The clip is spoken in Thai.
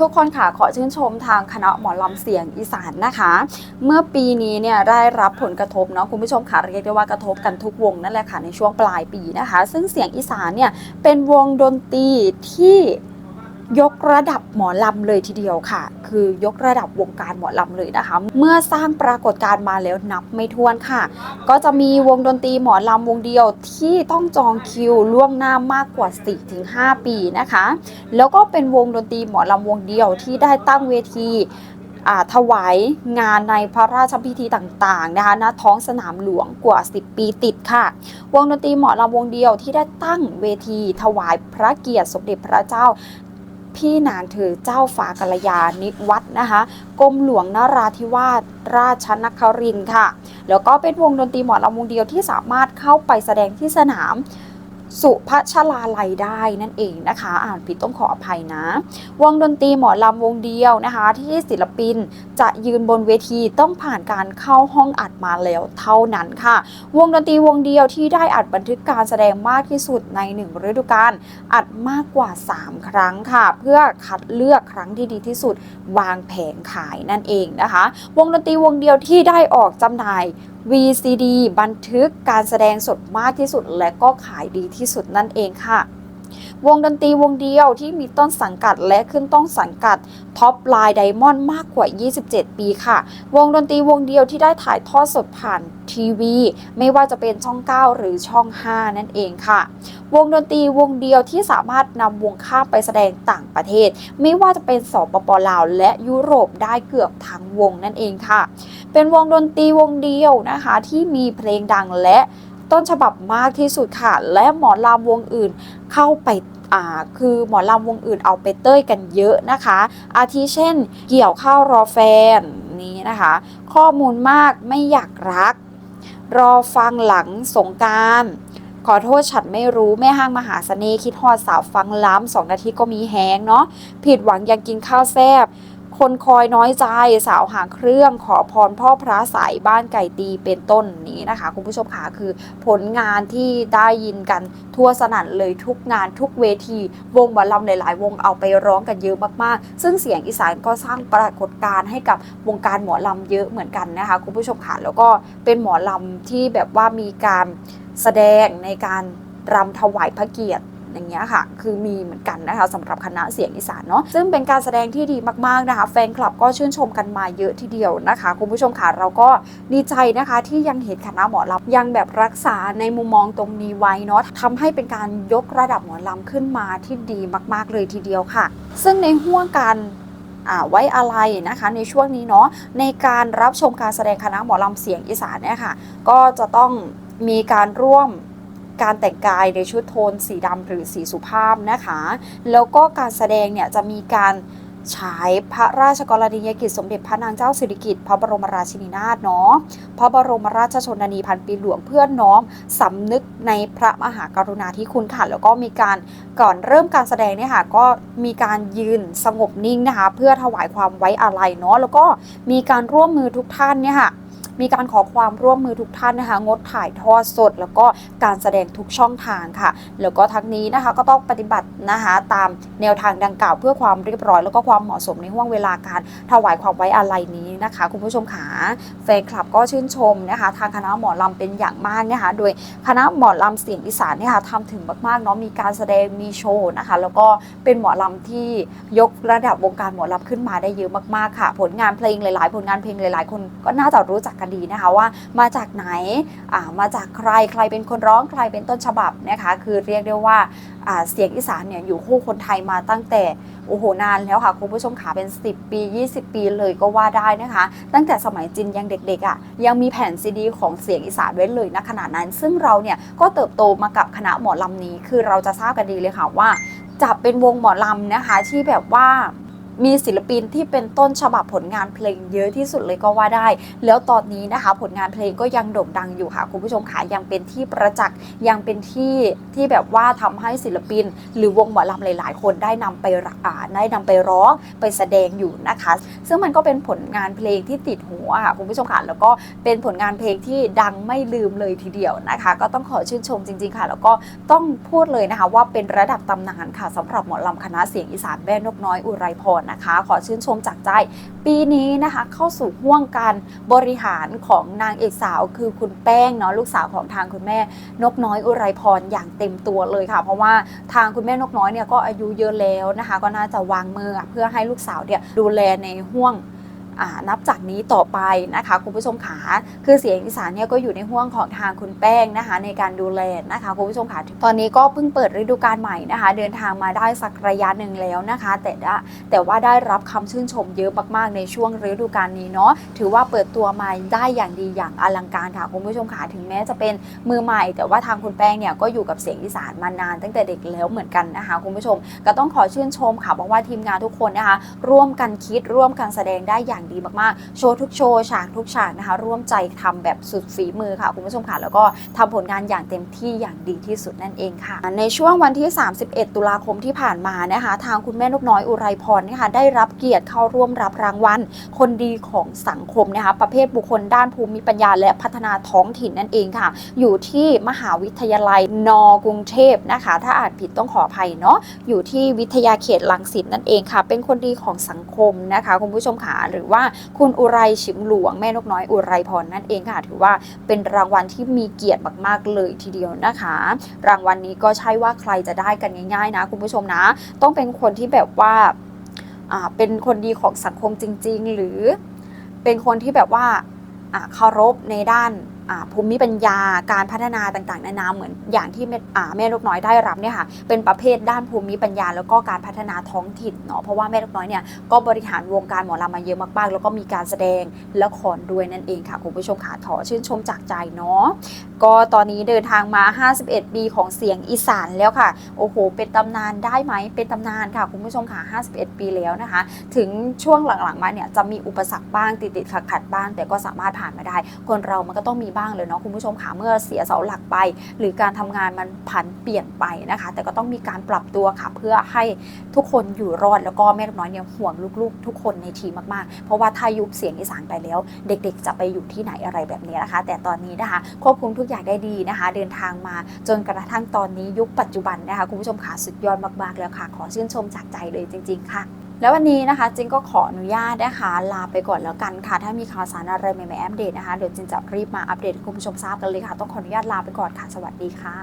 ทุกคนค่ะขอชื่นชมทางคณะหมอลำเสียงอีสานนะคะ เมื่อปีนี้เนี่ยได้รับผลกระทบเนาะคุณผู้ชมค่ะเรียกได้ว่ากระทบกันทุกวงนั่นแหละค่ะในช่วงปลายปีนะคะ ซึ่งเสียงอีสานเนี่ยเป็นวงดนตรีที่ ยกระดับหมอลำเลยทีเดียวค่ะ คือยกระดับวงการหมอลำเลยนะคะ เมื่อสร้างปรากฏการณ์มาแล้วนับไม่ถ้วนค่ะ ก็จะมีวงดนตรีหมอลำวงเดียวที่ต้องจองคิวล่วงหน้ามากกว่า 4-5 ปีนะคะ แล้วก็เป็นวงดนตรีหมอลำวงเดียวที่ได้ตั้งเวทีถวายงานในพระราชพิธีต่างๆนะคะณท้องสนามหลวงกว่า 10 ปีติดค่ะ วงดนตรีหมอลำวงเดียวที่ได้ตั้งเวทีถวายพระเกียรติสมเด็จพระเจ้า พี่นางเธอเจ้าฟ้ากัลยาณิวัฒน์นะคะกรมหลวงนราธิวาสราชนครินค่ะ แล้วก็เป็นวงดนตรีหมอลำวงเดียวที่สามารถเข้าไปแสดงที่สนาม สุภชลาลัยได้นั่นเองนะคะ อ่านผิดต้องขออภัยนะ วงดนตรีหมอลำวงเดียวนะคะ ที่ศิลปินจะยืนบนเวทีต้องผ่านการเข้าห้องอัดมาแล้วเท่านั้นค่ะ วงดนตรีวงเดียวที่ได้อัดบันทึกการแสดงมากที่สุดในหนึ่งฤดูกาลอัดมากกว่า 3 ครั้งค่ะ เพื่อคัดเลือกครั้งที่ดีที่สุดวางแผงขายนั่นเองนะคะ วงดนตรีวงเดียวที่ได้ออกจำหน่าย VCD บันทึกการแสดงสดมากที่สุดและก็ขายดีที่สุดนั่นเองค่ะ วงดนตรีวงเดียวที่มีต้นสังกัดและขึ้นต้นสังกัดท็อปไลน์ไดมอนด์มากกว่า 27 ปีค่ะ วงดนตรีวงเดียวที่ได้ถ่ายทอดสดผ่านทีวี ไม่ว่าจะเป็นช่อง 9 หรือช่อง 5 นั่นเองค่ะ วงดนตรีวงเดียวที่สามารถนำวงข้ามไปแสดงต่างประเทศ ไม่ว่าจะเป็นสปปลาวและยุโรปได้เกือบทั้งวงนั่นเองค่ะ เป็นวงดนตรีวงเดียวนะคะที่มีเพลงดังและ ต้นฉบับมากที่สุดค่ะ และหมอลำวงอื่นเข้าไปคือหมอลำวงอื่นเอาไปเต้ยกันเยอะนะคะ อาทิเช่น เกี่ยวข้าวรอแฟนนี้นะคะ ข้อมูลมากไม่อยากรัก รอฟังหลังสงการขอโทษฉันไม่รู้แม่ห้างมหาเสน่ห์คิดฮอดสาวฟังล้ำสองนาทีก็มีแฮงเนาะผิดหวังยังกินข้าวแซบ คนคอยน้อยใจสาวหางเครื่องขอพรพ่อพระสายบ้านไก่ตีเป็นต้นนี้นะคะ คุณผู้ชมค่ะคือผลงานที่ได้ยินกันทั่วสนั่นเลยทุกงานทุกเวที วงหมอลำหลาย ๆ วงเอาไปร้องกันเยอะมาก ๆ ซึ่งเสียงอีสานก็สร้างปรากฏการณ์ให้กับวงการหมอลำเยอะเหมือนกันนะคะ คุณผู้ชมค่ะแล้วก็เป็นหมอลำที่แบบว่ามีการแสดงในการรำถวายพระเกียรติ อย่างเงี้ยค่ะ คือมีเหมือนกันนะคะสำหรับคณะเสียงอีสานเนาะซึ่งเป็นการแสดงที่ดีมากๆนะคะ แฟนคลับก็ชื่นชมกันมาเยอะทีเดียวนะคะ คุณผู้ชมค่ะเราก็ดีใจนะคะที่ยังเห็นคณะหมอลำยังแบบรักษาในมุมมองตรงนี้ไว้เนาะทำให้เป็นการยกระดับหมอลำขึ้นมาที่ดีมาก ๆเลยทีเดียวค่ะ ซึ่งในห่วงการอ่าไว้อะไรนะคะในช่วงนี้เนาะในการรับชมการแสดงคณะหมอลำเสียงอีสานเนี่ยค่ะ ก็จะต้องมีการร่วม การแต่งกายในชุดโทนสีดำหรือสีสุภาพนะคะ แล้วก็การแสดงเนี่ยจะมีการฉายพระราชกรณียกิจสมเด็จพระนางเจ้าสิริกิติ์พระบรมราชินีนาถเนาะพระบรมราชชนนีพันปีหลวงเพื่อน้อมสำนึกในพระมหากรุณาธิคุณค่ะแล้วก็มีการก่อนเริ่มการแสดงเนี่ยค่ะก็มีการยืนสงบนิ่งนะคะ เพื่อถวายความไว้อาลัยเนาะแล้วก็มีการร่วมมือทุกท่านเนี่ยค่ะ มีการขอความร่วมมือทุกท่านนะคะ งดถ่ายทอดสด แล้วก็การแสดงทุกช่องทางค่ะ แล้วก็ทั้งนี้นะคะก็ต้องปฏิบัตินะคะตามแนวทางดังกล่าวเพื่อความเรียบร้อย แล้วก็ความเหมาะสมในห่วงเวลาการถวายความไว้อาลัยนี้นะคะ คุณผู้ชมขาแฟนคลับก็ชื่นชมนะคะ ทางคณะหมอลำเป็นอย่างมากนะคะ โดยคณะหมอลำเสียงอีสานเนี่ยค่ะทำถึงมากๆเนาะมีการแสดงมีโชว์นะคะ แล้วก็เป็นหมอลำที่ยกระดับวงการหมอลำขึ้นมาได้เยอะมากๆค่ะ ผลงานเพลงหลาย ๆ ผลงานเพลงหลาย ๆ คนก็น่าจะรู้จักกันดีนะคะว่ามาจากไหนมาจากใครใครเป็นคนร้องใครเป็นต้นฉบับนะคะคือเรียกได้ว่าเสียงอีสานเนี่ยอยู่คู่คนไทยมาตั้งแต่โอ้โหนานแล้วค่ะคุณผู้ชมขาเป็น 10 ปี 20 ปีเลยก็ว่าได้นะคะ ตั้งแต่สมัยจินยังเด็กๆอะยังมีแผ่นซีดี ของเสียงอีสานไว้เลยณขณะนั้น ซึ่งเราเนี่ยก็เติบโตมากับคณะหมอลำนี้ คือเราจะทราบกันดีเลยค่ะว่าจะเป็นวงหมอลำนะคะที่แบบว่า มีศิลปินที่เป็นต้นฉบับผลงานเพลงเยอะที่สุดเลยก็ว่าได้ แล้วตอนนี้นะคะผลงานเพลงก็ยังโด่งดังอยู่ค่ะคุณผู้ชมค่ะยังเป็นที่ประจักษ์ยังเป็นที่ที่แบบว่าทำให้ศิลปิน หรือวงหมอลำหลาย ๆ คนได้นำไปอ่าได้นำไปร้องไปแสดงอยู่นะคะ ซึ่งมันก็เป็นผลงานเพลงที่ติดหูอะค่ะคุณผู้ชมค่ะแล้วก็เป็นผลงานเพลงที่ดังไม่ลืมเลยทีเดียวนะคะ ก็ต้องขอชื่นชมจริง ๆ ค่ะ แล้วก็ต้องพูดเลยนะคะว่าเป็นระดับตำนานค่ะสำหรับหมอลำคณะเสียงอีสานแม่นกน้อยอุไรพรนะคะ ขอชื่นชมจากใจ ปีนี้นะคะเข้าสู่ห่วงการบริหารของนางเอกสาวคือคุณแป้งเนาะลูกสาวของทางคุณแม่นกน้อยอุไรพรอย่างเต็มตัวเลยค่ะ เพราะว่าทางคุณแม่นกน้อยเนี่ยก็อายุเยอะแล้วนะคะ ก็น่าจะวางมือเพื่อให้ลูกสาวเนี่ยดูแลในห่วง นับจากนี้ต่อไปนะคะคุณผู้ชมขาคือเสียงอีสานเนี่ยก็อยู่ในห่วงของทางคุณแป้งนะคะในการดูแลนะคะคุณผู้ชมขาตอนนี้ก็เพิ่งเปิดฤดูกาลใหม่นะคะ เดินทางมาได้สักระยะหนึ่งแล้วนะคะ แต่แต่ว่าได้รับคำชื่นชมเยอะมากๆในช่วงฤดูกาลนี้เนาะถือว่าเปิดตัวมาได้อย่างดีอย่างอลังการค่ะคุณผู้ชมขาถึงแม้จะเป็นมือใหม่ แต่ว่าทางคุณแป้งเนี่ยก็อยู่กับเสียงอีสานมานาน ตั้งแต่เด็กแล้วเหมือนกันนะคะคุณผู้ชมก็ต้องขอชื่นชมค่ะบอกว่าทีมงานทุกคนนะคะร่วมกันคิดร่วมกันแสดงได้อย่างดีมากๆ โชว์ทุกโชว์ฉากทุกฉากนะคะ ร่วมใจทำแบบสุดฝีมือค่ะคุณผู้ชมค่ะแล้วก็ทำผลงานอย่างเต็มที่อย่างดีที่สุดนั่นเองค่ะ ในช่วงวันที่ 31 ตุลาคมที่ผ่านมานะคะ ทางคุณแม่นกน้อยอุไรพรนะคะได้รับเกียรติเข้าร่วมรับรางวัล คนดีของสังคมนะคะ ประเภทบุคคลด้านภูมิปัญญา และพัฒนาท้องถิ่นนั่นเองค่ะ อยู่ที่มหาวิทยาลัยนกรุงเทพนะคะ ถ้าอ่านผิดต้องขออภัยเนาะอยู่ที่วิทยาเขตลังสิตนั่นเองค่ะ เป็นคนดีของสังคมนะคะคุณผู้ชมค่ะหรือว่าคุณอุไรฉิมหลวงแม่นกน้อยอุไรพรนั่นเองค่ะ ถือว่าเป็นรางวัลที่มีเกียรติมากๆเลยทีเดียวนะคะ รางวัลนี้ก็ใช่ว่าใครจะได้กันง่ายๆนะคุณผู้ชมนะ ต้องเป็นคนที่แบบว่าเป็นคนดีของสังคมจริง ๆ หรือเป็นคนที่แบบว่าเคารพในด้าน ภูมิปัญญาการพัฒนาต่างๆนานาเหมือนอย่างที่แม่อ่าแม่นกน้อยได้รับเนี่ยค่ะเป็นประเภทด้านภูมิปัญญา แล้วก็การพัฒนาท้องถิ่นเนาะเพราะว่าแม่นกน้อยเนี่ยก็บริหารวงการหมอลำมาเยอะมากๆ แล้วก็มีการแสดงละครด้วยนั่นเองค่ะคุณผู้ชมค่ะขอชื่นชมจากใจเนาะก็ตอนนี้เดินทางมา 51 ปีของเสียงอีสานแล้วค่ะโอ้โหเป็นตำนานได้ไหมเป็นตำนานค่ะคุณผู้ชมค่ะ 51 ปีแล้วนะคะ ถึงช่วงหลังๆมาเนี่ยจะมีอุปสรรคบ้างติดติดขัดขัดๆบ้าง แต่ก็สามารถผ่านมาได้ คนเรามันก็ต้องมีบ้างเลยเนาะคุณผู้ชมค่ะเมื่อเสียเสาหลักไป หรือการทำงานมันผันเปลี่ยนไปนะคะ แต่ก็ต้องมีการปรับตัวค่ะเพื่อให้ทุกคนอยู่รอดแล้วก็แม่นกน้อยเนี่ยห่วงลูกๆ ทุกคนในทีมมากๆ เพราะว่าถ้ายุบเสียงอีสานไปแล้ว เด็กๆ จะไปอยู่ที่ไหนอะไรแบบนี้นะคะ แต่ตอนนี้นะคะควบคุมทุกอย่างได้ดีนะคะ เดินทางมาจนกระทั่งตอนนี้ยุคปัจจุบันนะคะคุณผู้ชมค่ะสุดยอดมากๆแล้วค่ะ ขอชื่นชมจากใจเลยจริง ๆ ค่ะ แล้ววันนี้นะคะจิงก็ขออนุญาตนะคะลาไปก่อนแล้วกันค่ะ ถ้ามีข่าวสารอะไรใหม่ๆอัปเดตนะคะเดี๋ยวจิงจะรีบมาอัปเดตให้คุณผู้ชมทราบกันเลยค่ะ ต้องขออนุญาตลาไปก่อนค่ะ สวัสดีค่ะ